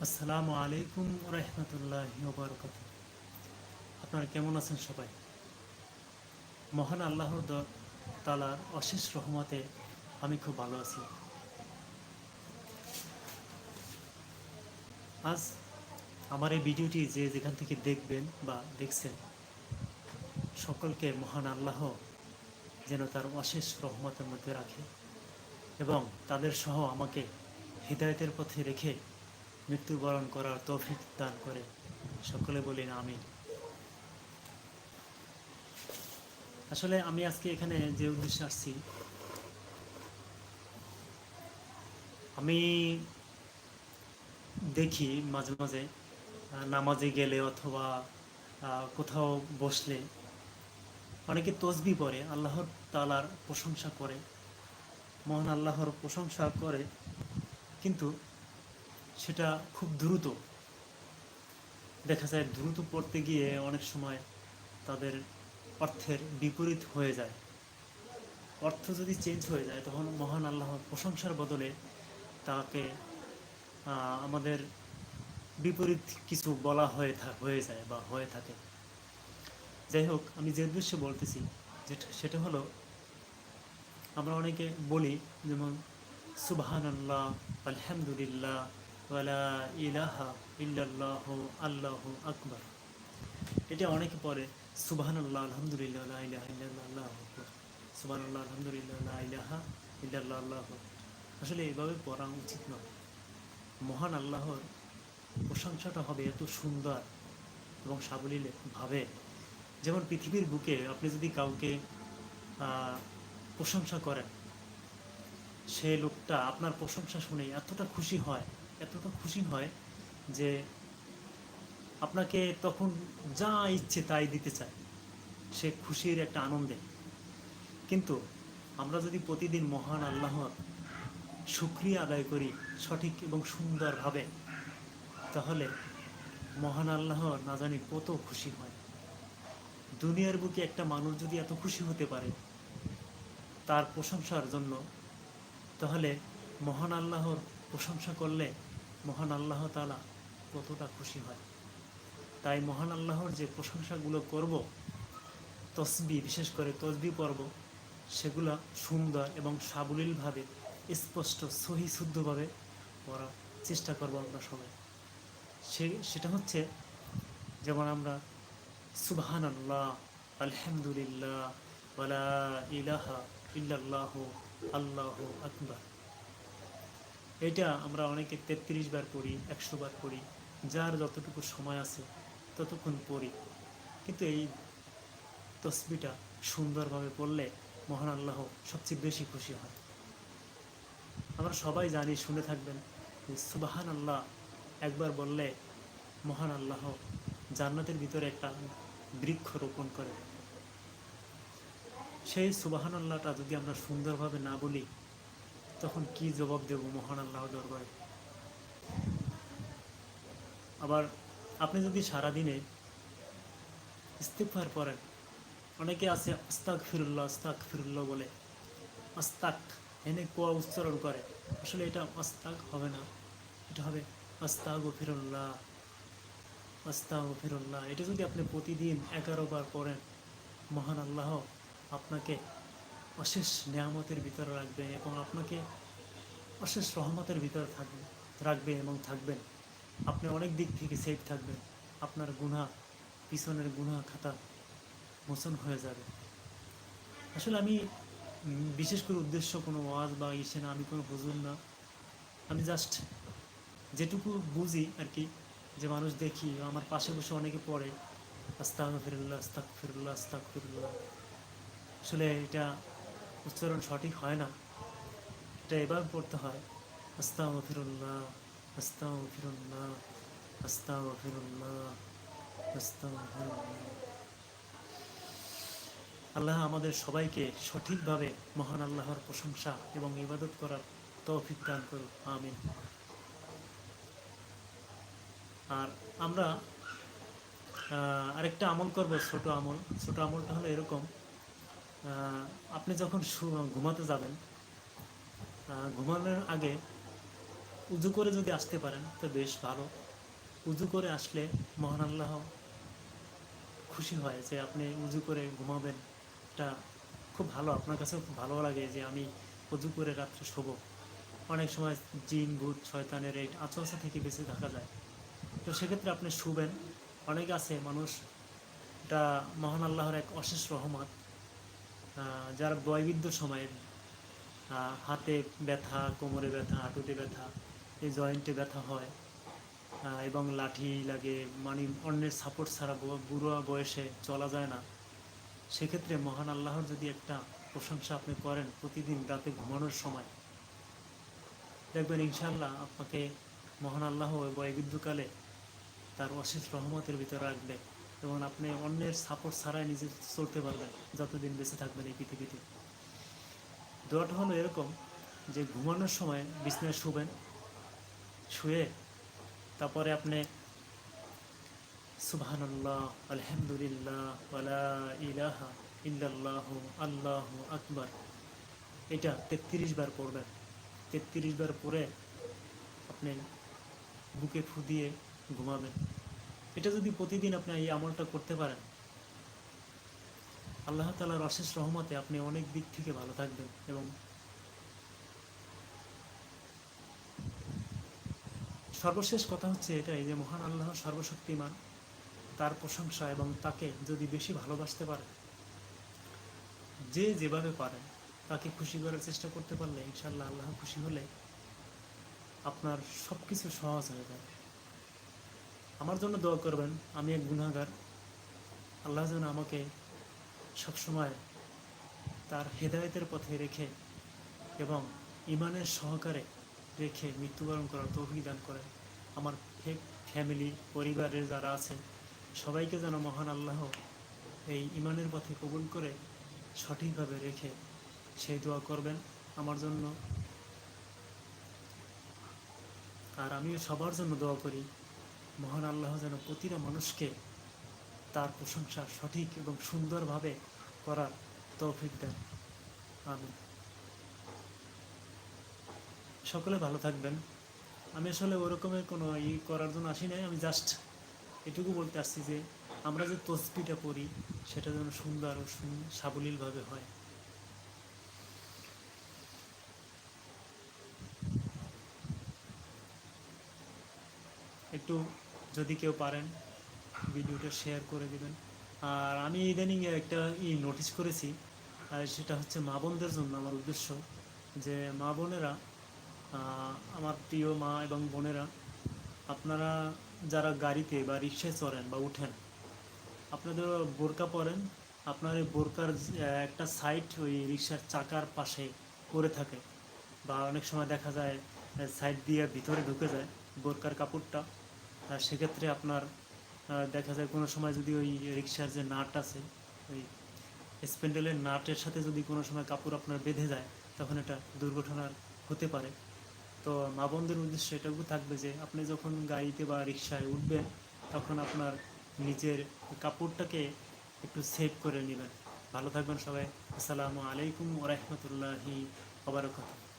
আসসালামু আলাইকুম রহমতুল্লাহ বরকত আপনারা কেমন আছেন সবাই? মহান আল্লাহর দ- তালার অশেষ রহমতে আমি খুব ভালো আছি। আজ আমার এই ভিডিওটি যে যেখান থেকে দেখবেন বা দেখছেন, সকলকে মহান আল্লাহ যেন তার অশেষ রহমতের মধ্যে রাখে এবং তাদের সহ আমাকে হৃদায়তের পথে রেখে মৃত্যুবরণ করার তৌফিক দান করে। সকলে বলি না আমি আসলে আমি আজকে এখানে যে উদ্দেশ্যে আসছি, আমি দেখি মাঝে মাঝে নামাজে গেলে অথবা কোথাও বসলে অনেকে তসবি পড়ে, আল্লাহর তালার প্রশংসা করে। মহান আল্লাহর প্রশংসা করে, কিন্তু সেটা খুব দ্রুত। দেখা যায় দ্রুত পড়তে গিয়ে অনেক সময় তাদের অর্থের বিপরীত হয়ে যায়। অর্থ যদি চেঞ্জ হয়ে যায়, তখন মহান আল্লাহর প্রশংসার বদলে তাকে আমাদের বিপরীত কিছু বলা হয়ে হয়ে যায় বা হয়ে থাকে। যাই হোক, আমি যে উদ্দেশ্যে বলতেছি, যেটা, সেটা হলো আমরা অনেকে বলি যেমন সুবহান আল্লাহ আলহামদুলিল্লাহ ওয়ালা ইলাহা ইল্লাল্লাহ আল্লাহ আকবার। এটা অনেকে পরে সুবহান আল্লাহ আলহামদুলিল্লাহ ইলাহা ইল্লাল্লাহ, আল্লাহু আকবার। সুবহান আল্লাহ আলহামদুলিল্লাহ ইলাহা ইল্লাল্লাহ, আল্লাহু আসলে এইভাবে পড়া উচিত নয়। মহান আল্লাহর প্রশংসাটা হবে এত সুন্দর এবং সাবলীল ভাবে। যেমন পৃথিবীর বুকে আপনি যদি কাউকে প্রশংসা করেন সে লোকটা আপনার প্রশংসা শুনে এতটা খুশি হয়, এতটা খুশি হয় যে আপনাকে তখন যা ইচ্ছে তাই দিতে চায়। সে খুশির একটা আনন্দে। কিন্তু আমরা যদি প্রতিদিন মহান আল্লাহর শুক্রিয়া আদায় করি সঠিক এবং সুন্দরভাবে, তাহলে মহান আল্লাহ না জানি কত খুশি হয়। দুনিয়ার বুকে একটা মানুষ যদি এত খুশি হতে পারে, তার প্রশংসার জন্য তাহলে মহান আল্লাহর প্রশংসা করলে মহান আল্লাহ তালা কতটা খুশি হয়? তাই মহান আল্লাহর যে প্রশংসাগুলো করব, তসবি, বিশেষ করে তসবি পর্ব, সেগুলো সুন্দর এবং সাবলীলভাবে, স্পষ্ট, সহি, শুদ্ধভাবে পড়ার চেষ্টা করব আমরা সবাই। সে, সেটা হচ্ছে যেমন আমরা সুবাহান আল্লাহ আলহামদুলিল্লাহ ইলাহা ইল্লাল্লাহ আল্লাহ আকবার। এটা আমরা অনেকে তেত্রিশ বার পড়ি, একশো বার পড়ি, যার যতটুকু সময় আছে ততক্ষণ পড়ি। কিন্তু এই তসবিটা সুন্দরভাবে পড়লে মহান আল্লাহ সবচেয়ে বেশি খুশি হয় আমরা সবাই জানি, শুনে থাকবেন, যে সুবাহান আল্লাহ একবার বললে মহান আল্লাহ জান্নাতের ভিতরে একটা বৃক্ষ রোপণ করে। সেই সুবাহান আল্লাহটা যদি আমরা সুন্দরভাবে না বলি, তখন কি জবাব দেব মহান আল্লাহ দরবারে? আবার আপনি যদি সারাদিনে ইস্তেফার পড়েন, অনেকে আছে আস্তাক ফিরুল্লাহ আস্তাক ফিরুল্লাহ বলে, আস্তাক এনে কোয়া উচ্চারণ করে, আসলে এটা আস্তাক হবে না, এটা হবে আস্তাক ও ফিরুল্লাহ আস্তাক ও ফিরুল্লাহ এটা যদি আপনি প্রতিদিন এগারো বার পড়েন, মহান আল্লাহ আপনাকে অশেষ নিয়ামতের ভিতরে রাখবে এবং আপনাকে অশেষ রহমতের ভিতরে থাকবে রাখবে এবং থাকবেন। আপনি অনেক দিক থেকে সেফ থাকবেন। আপনার গুণা পিছনের গুণা খাতা মোচন হয়ে যাবে। আসলে আমি বিশেষ করে উদ্দেশ্য কোনো ওয়াজ বা ইসে না, আমি কোনো বুঝুন না। আমি জাস্ট যেটুকু বুঝি আর কি যে মানুষ দেখি, আমার পাশে বসে অনেকে পড়ে আস্তাক ফিরুল্লাহ আস্তাক ফিরুল্লাহ আস্তাক ফিরুল্লাহ আসলে এটা উচ্চারণ সঠিক হয় না। এটা এবার পড়তে হয় আস্তাও ফিরুল্লাহ আস্তাও ফিরুল্লাহ আস্তাও ফিরুল্লাহ ফিরুল্লাহ আল্লাহ আমাদের সবাইকে সঠিকভাবে মহান আল্লাহর প্রশংসা এবং ইবাদত করার তৌফিক দান করুন, আমিন। আর আমরা আরেকটা আমল করব, ছোট আমল। ছোট আমলটা হলো এরকম আপনি যখন ঘুমাতে যাবেন ঘুমানোর আগে উজু করে যদি আসতে পারেন, তো বেশ ভালো। উজু করে আসলে মহান আল্লাহ খুশি হয় যে আপনি উজু করে ঘুমাবেন এটা খুব ভালো। আপনার কাছে খুব ভালো লাগে যে আমি উজু করে রাত্রে শোবো। অনেক সময় জিন, ভূত, শয়তানের এই আচরসা থেকে বেঁচে থাকা যায়। তো সেক্ষেত্রে আপনি শুবেন। অনেক আছে মানুষ এটা মহান আল্লাহর এক অশেষ রহমত। যারা বয়বৃদ্ধ সময়ের আহ, হাতে ব্যথা কোমরে ব্যথা হাঁটুতে ব্যথা এই জয়েন্টে ব্যথা হয় এবং লাঠি লাগে মানে অন্যের সাপোর্ট ছাড়া ব- বুড়ো বয়সে চলা যায় না। সেক্ষেত্রে মহান আল্লাহর যদি একটা প্রশংসা আপনি করেন প্রতিদিন রাতে ঘুমানোর সময় দেখবেন ইনশাল্লাহ আপনাকে মহান আল্লাহ বয়বৃদ্ধকালে তার অশেষ রহমতের ভিতরে রাখবে। এবং আপনি অন্যের সাপোর্ট ছাড়াই নিজে চলতে পারবেন, যতদিন বেঁচে থাকবেন এই পৃথিবীতে। দোয়াটা হলো এরকম যে, ঘুমানোর সময় বিছনায় শুবেন, শুয়ে তারপরে আপনি সুবহানাল্লাহ, আলহামদুলিল্লাহ ওয়ালা আল্লাহু আকবার। এটা তেত্রিশ বার পড়বেন। তেত্রিশ বার পরে আপনি বুকে ফু দিয়ে ঘুমাবেন। এটা যদি প্রতিদিন আপনি এই আমলটা করতে পারেন, আল্লাহ তালার অশেষ রহমতে আপনি অনেক দিক থেকে ভালো থাকবেন এবং সর্বশেষ কথা হচ্ছে এটাই যে মহান আল্লাহ সর্বশক্তিমান, তার প্রশংসা এবং তাকে যদি বেশি ভালোবাসতে পারে, যে যেভাবে পারেন তাকে খুশি করার চেষ্টা করতে পারলে ইনশাল্লাহ আল্লাহ খুশি হলে আপনার সব কিছু সহজ হয়ে যায় আমার জন্য দোয়া করবেন, আমি এক গুণাগার আল্লাহ যেন আমাকে সবসময় তার হেদায়েতের পথে রেখে এবং ইমানের সহকারে রেখে মৃত্যুবরণ করার তৌফিক দান করেন আমার ফ্যামিলি, পরিবারের যারা আছে, সবাইকে যেন মহান আল্লাহ এই ইমানের পথে কবুল করে সঠিকভাবে রেখে সেই দোয়া করবেন আমার জন্য। আর আমিও সবার জন্য দোয়া করি। মহান আল্লাহ যেন প্রতিটা মানুষকে তার প্রশংসা সঠিক এবং সুন্দরভাবে করার তৌফিক দেন। আমি সকলে ভালো থাকবেন। আমি আসলে ওরকমের কোনো ই করার জন্য আসি নাই। আমি জাস্ট এটুকু বলতে আসছি যে, আমরা যে তসবিটা পড়ি, সেটা যেন সুন্দর ও সাবলীলভাবে হয়। একটু যদি কেউ পারেন, ভিডিওটা শেয়ার করে দিবেন। আর আমি ইদানিং একটা ই নোটিস করেছি, আর সেটা হচ্ছে মা বোনদের জন্য আমার উদ্দেশ্য যে মা বোনেরা আমার প্রিয় মা এবং বোনেরা, আপনারা যারা গাড়িতে বা রিক্সায় চড়েন বা উঠেন, আপনাদের বোরকা পরেন, আপনার এই বোরকার একটা সাইড ওই রিক্সার চাকার পাশে করে থাকে। বা অনেক সময় দেখা যায় সাইড দিয়ে ভিতরে ঢুকে যায় বোরকার কাপড়টা। সেক্ষেত্রে আপনার দেখা যায় কোনো সময় যদি ওই রিক্সার যে নাট আছে, ওই স্প্যান্ডেলের নাটের সাথে যদি কোনো সময় কাপড় আপনার বেঁধে যায়, তখন এটা দুর্ঘটনার হতে পারে। তো মা বোনদের উদ্দেশ্য এটুকু থাকবে যে, আপনি যখন গাড়িতে বা রিক্সায় উঠবেন, তখন আপনার নিজের কাপড়টাকে একটু সেভ করে নেবেন। ভালো থাকবেন সবাই। আসসালামু আলাইকুম ওরহমতুল্লাহি ওবরাকাতুহু